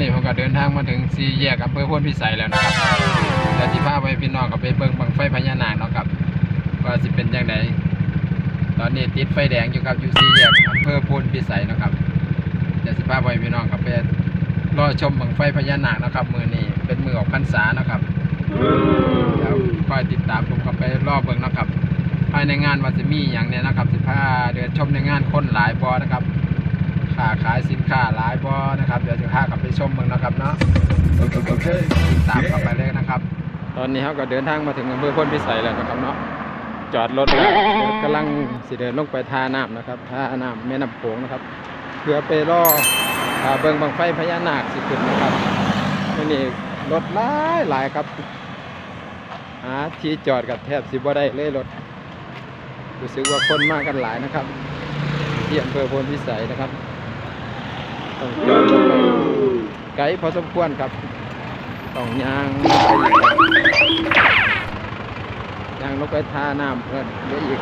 นี้ผมก็เดินทางมาถึงสี่แยกอำเภอพ้นพิสัยแล้วนะครับเดี๋ยวสิพาไปพี่น้องกับไปเบิ่งบังไฟพญานาคเนาะครับว่าสิเป็นยังไงตอนนี้ติดไฟแดงอยู่ครับอยู่สี่แยกอำเภอพ้นพิสัยเนาะครับเดี๋ยวสิพาไปพี่น้องกับไปรอชมบังไฟพญานาคเนาะครับมือนี้เป็นมือออกพรรษาเนาะครับเดี๋ยวคอยติดตามผมกับไปรอบเบิ่งเนาะครับภายในงานว่าจะมีอย่างเนี้ยนะครับสิพาเดินชมในงานคนหลายบอนะครับ ค้าขายสินค้าหลายบ่นะครับเดี๋ยวจะพากับไปชมเมืองนะครับเนาะ Okay. ตามกลับไปเลยนะครับ ตอนนี้เขาก็เดินทางมาถึงอำเภอพ้นพิสัยแล้วนะครับเนาะจอดรถแล้วกำลังสิเดินลงไปท่าน้ำนะครับท่าน้ำแม่น้ำโขงนะครับเพื่อไปรออ่าเบิงบังไฟพญานาคสิขึ้นนะครับนี่รถหลายหลายครับหาที่จอดกับแทบสิบ่ได้เลยรถรู้สึกว่าคนมากกันหลายนะครับที่อำเภอพนพิสัยนะครับ ต้องจอดรถไปไกลพอสมควรครับต้องยางไปยางลงไปทาน้ำเพิ่นเดี๋ยวอีก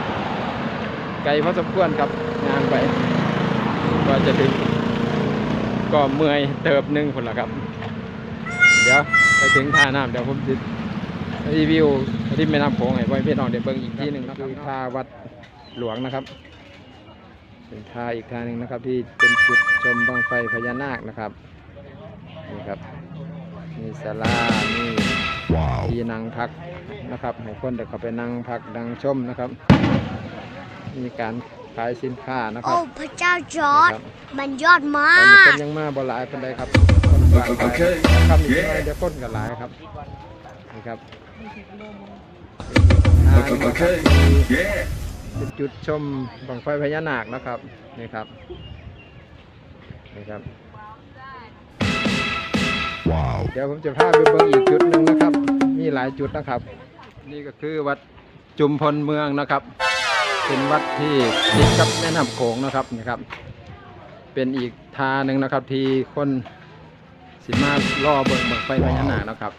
ไกลพอสมควรครับยางไปก็จะถึงก็เมื่อยเติบหนึงคนละครับ เดี๋ยวไปถึงท่าน้ำเดี๋ยวผมจะรีวิวที่แม่น้ำโขงให้พ่อพี่น้องได้เบิ่งอีกที่หนึ่งนะครับท่าวัดหลวงนะครับ เป็นท่าอีกท่าหนึ่งนะครับ ที่เป็นจุดชมบังไฟพญานาคนะครับนี่ครับมีศาลามี Wow. ที่นั่งพักนะครับให้คนเด็กเขาไปนั่งพักดังชมนะครับ มีการขายสินค้านะครัโอ้บพระเจ้าจอร์ดครับมันยอดมาตอนนี้คกนยังมาบ่หลายคนใดครับคนบางโอเคครับอีกหน่อยเดี๋ยวคนกันหลายครับนี่ครับทางนะค รับ Okay. มี Yeah. เป็นจุดชมบังไฟพญานาคนะครับนี่ครับนี่ครับ Wow. เดี๋ยวผมจะพาไปเบิ่งอีกจุดหนึ่งนะครับ มีหลายจุดนะครับ นี่ก็คือวัดจุมพลเมืองนะครับ เป็นวัดที่ติดกับแม่น้ำโขงนะครับนะครับ เป็นอีกทางหนึ่งนะครับ ที่คนสิมาล่อเบิ่งบังไฟพญานาคนะครับ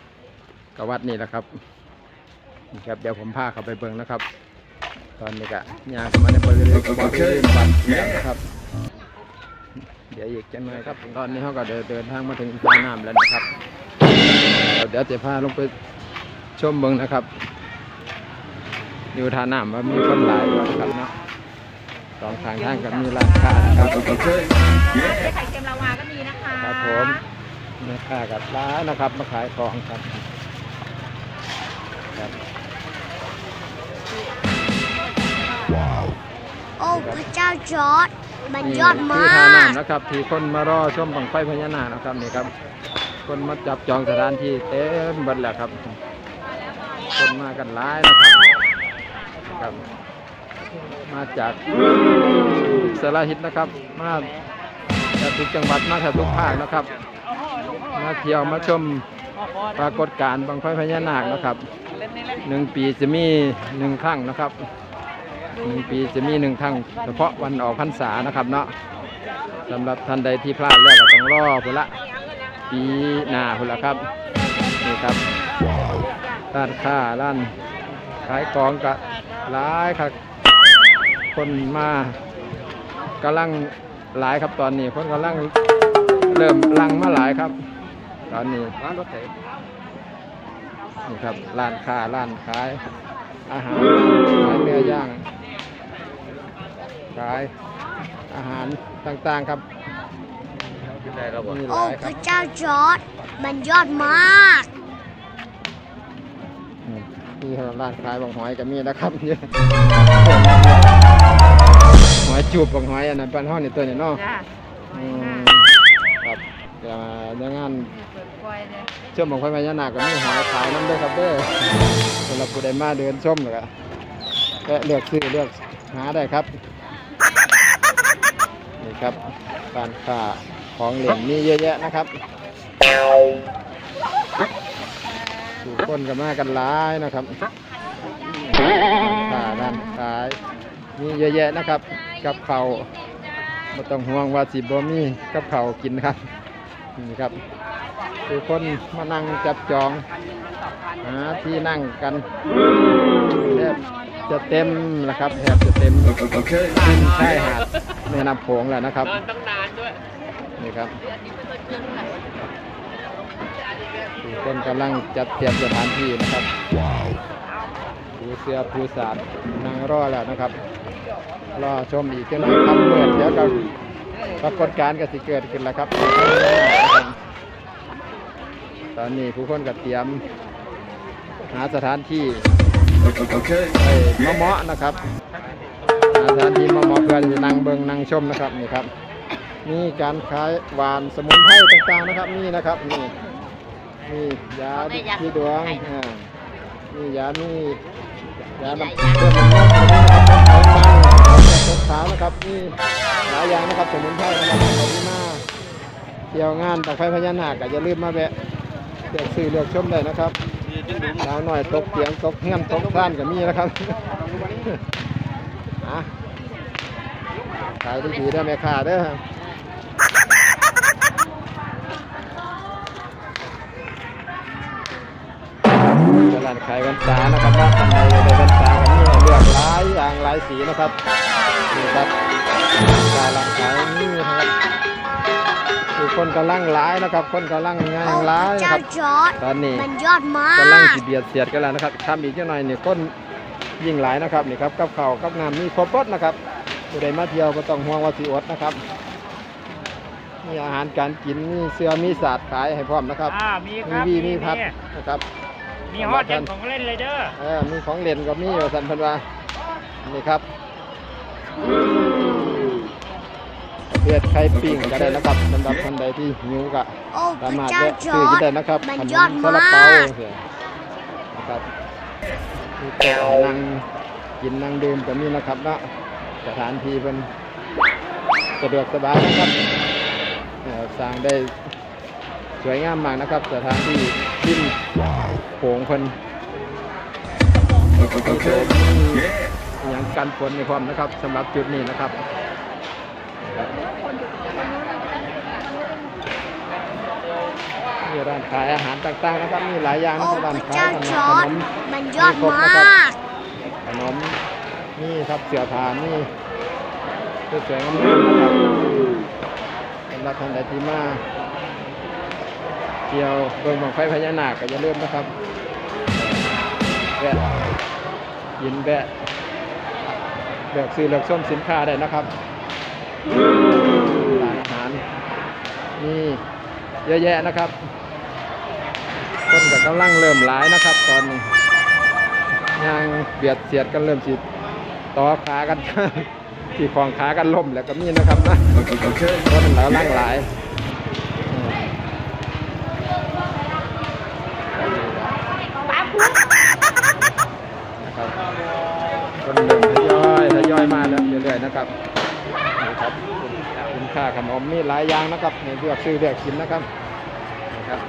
กับวัดนี่แหละครับนี่ครับ เดี๋ยวผมพาเข้าไปเบิ่งนะครับ ตอนนี้ก็ย่างเข้ามาในบริเวณบริเวณวัดแล้วนะครับ เดี๋ยวอีกจังหน่อยครับ ตอนนี้เขาก็เดินเดินทางมาถึงท่าน้ำแล้วนะครับ เดี๋ยวจะพาลงไปชมเบิงนะครับ อยู่ท่าน้ำว่ามีคนหลายอยู่นะครับเนาะสองทางทางก็มีร้านค้านะครับ Okay. Yeah. ไข่เค็มลาวาก็มีนะคะครับผมแม่ค้ากับร้านนะครับมาขายของครับครับ พระเจ้าจอร์ดมันยอดมาท่าน้ำนะครับที่คนมารอชมบังไฟพญานาคนะครับนี่ครับ คนมาจับจองสถานที่เต็มเบัดแล้วครับ คนมากันหลายนะครับครับ มาจากสารทิศนะครับ มาจากทุกจังหวัดมาจากทุกภาคนะครับ มาเที่ยวมาชมปรากฏการณ์บังไฟพญานาคนะครับหนึ่งปีจะมีหนึ่งครั้งนะครับ หนึ่งปีจะมีหนึ่งครั้งเฉพาะวันออกพรรษานะครับเนาะสำหรับท่านใดที่พลาดแล้วก็ต้องรอพุ่ละปีหน้าพุ่ละครับนี่ครับร้านค้าร้านขายของก็หลายครับคนมากำลังหลายครับตอนนี้คนกำลังเริ่มลังมาหลายครับ ตอนนี้ร้านรถไถนี่ครับร้านค้าร้านขายอาหารขายเนื้อย่าง ขายอาหารต่างๆครับมีหโอ้ลายพครับระเจ้าจอร์ดมันยอดมากอืมนี่ครับร้านขายบางหอยก็มีนะครับหอยจูบบางหอยอันนั้นปันห้องนี่ตัวนี้เนาะจ้าอืมครับเดี๋ยวในงาน เปิดกล้วยเลยเชื่อมของไฟพญานาคก็มีหอยขายน้ำด้วยครับเด้อสำหรับผู้ใดมาเดินชมเลยก็แวะเลือกซื้อเลือกหาได้ครับ นี่ครับการค้าของเหล่นมีเยอะแยะนะครับผู้คนก็มากันหลายนะครับค้าร้านขายมีเยอะแยะนะครับ กับเขาวไม่ต้องห่วงว่าสิบ่มีกับเขาวกินครับนี่ครับผู้คนมานั่งจับจองหาที่นั่งกันแทบจะเต็มแล้วครับแทบจะเต็ม Okay. ใช่หาด แม่น้ำโขงแล้วนะครับนี่ครับทุกคนกำลังจัดเตรียมสถานที่นะครับ Wow. ผู้เสือผู้สาดนั่งรอแล้วนะครับ รอชมอีกกันหน่อยครับเมื่อเดี๋ยวก็ปรากฏการณ์ก็สิเกิดขึ้นแล้วครับ ตอนนี้ผู้คนก็เตรียมหาสถานที่ Okay. ไปเหมาะๆนะครับ หาสถานที่เหมาะๆเพื่อที่จะนั่งเบิงนั่งชมนะครับนี่ครับมีการขายหวานสมุนไพรต่างๆนะครับนี่นะครับนี่นี่ยาที่ดวงอ่านี่ยานี่ยาน้ำเพื่อนมันนอกนะครับของมันของตกขาวนะครับนี่หลายอย่างนะครับสมุนไพรนะครับขอบคุณมากเที่ยวงานต่างไฟพญานาคก็อย่าลืมมาแวะเลือกซื้อเลือกชมได้นะครับสาวหน่อยตกเตียงตกเงื่อนตกซ่านก็มีนะครับ อะขายดีๆได้อแม่ค้าเด้อตลาดขายกันตานะครับว่าทำไมได้กันตากันนี่เลือกหลายอย่างหลายสีนะครับนี่ครับตาลังขายนี่นะครับคือคนกำลังหลายนะครับ คนกำลังงานโอ้หลาพยระนะเจ้าครับจอร์ดตอนนี้มันยอดมากำลังสิเบียดเสียดกันแล้วนะครับทำอีกเจ้าหน่อยนี่ก้น ยิ่งหลายนะครับนี่ครับกับข้าวกับน้ำมีครบรสนะครับผู้ใดมาเที่ยวก็ต้องห่วงว่าสิอดนะครับมีอาหารการกินมีเสื้อมีสาดขายให้พร้อมนะครับอ่ามีคมีรับวีมีพัดนะครับ มีฮอตเด็กของเล่นเลยเด้อเออมีของเล่นก็มีว่าสันเพันว่านี่ครับประเภทไข่ปิ้งก็ได้นะครับสำหรับคนใดที่หิวก็ โอ้พสาระมารถเจ้าแวะจซื้ออร์กินดได้นะครับมันขนยอดมซาลาเปามาก นะครับ มีโต๊ะนั่งกินนั่งดื่มก็มีนะครับเนาะสถานที่เป็นสะดวกสบายนะครับสร้างได้สวยงามมากนะครับ สถานที่ริมโขงเพิ่นอย่างกันฝนในความนะครับสำหรับจุดนี้นะครับ ร้านขายอาหารต่างๆนะครับมีหลายอย่างนะโอ้ครับพร้านระขายเจ้าขนมขจอร์ดนมมันยอดมากขนมนี่ครับเสื้อผ้านี่สวยๆงามๆนะครับสำหรับท่านใดที่มาเที่ยวเบิ่งบังไฟพญานาคก็อย่าลืมนะครับแวะยินแวะเลือกซื้อเลือกส้มสินค้าได้นะครับร้านอาหารนี่เยอะแยะนะครับ คนก็กำลังเริ่มหลายนะครับ ตอนนี้ยางเบียดเสียดกันเริ่มสิต่อขากันที่ของขากันล่มแล้วก็มีนะครับนะคนเหล่าล่งหลายนะครับคนเริ่มทยอยทยอยมาแล้วเรื่อยๆนะครับนี่ครับสินค้าขนมมีหลายอย่างนะครับในเลือกซื้อเลือกกินนะครับนะครับ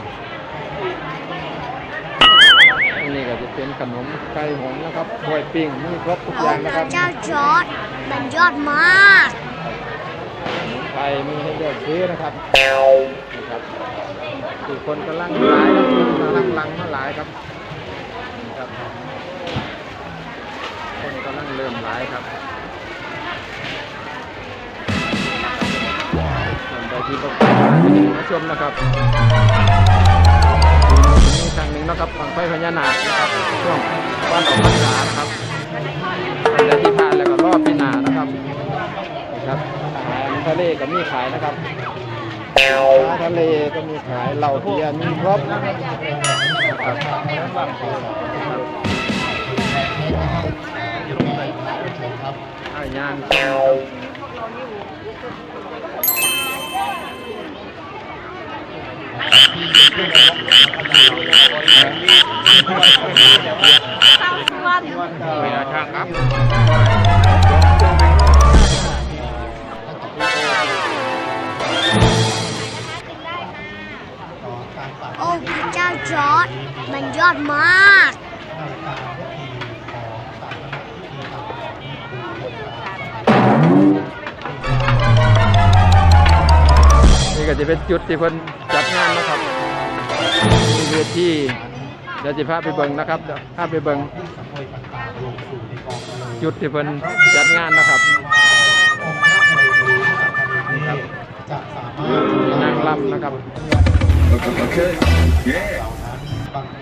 จะเป็นขนมไก่หงส์นะครับถ้วยปิ้งมีครบทุกอโอ้ย่างพนะคระรับเจ้าจอร์ดมันยอดมากไข่มีให้เลือกซื้อนะครับนะครับคือคนกำลังหลายนะคนกำลังหลังมาหลายครับนะครับคนกำลังเริ่มหลายครับส่วนใดที่ประกอบมาชมนะครับมี ครั้งหนึ่งนะครับบังไฟพญานาคนะครับช่วงวันออกพรรษานะครับส่วนใดที่ผ่านแล้วก็รอบปีหน้านะครับนะครับอาหารทะเลก็มีขายนะครับทะเลก็มีขายเหล้าเบียร์มีครบนะครับย่างชม เวลาทางครับโอ้พระเจ้าจอร์ดมันยอดมากนี่ก็จะเป็นจุดที่เพิ่นจัดงานนะครับมีเวทีเดี๋ยวจะพาไปเบิ่งนะครับพาไปเบิ่งจุดที่เพิ่นจัดงานนะครับนี่ครับนางลำนะครับ Okay. Yeah.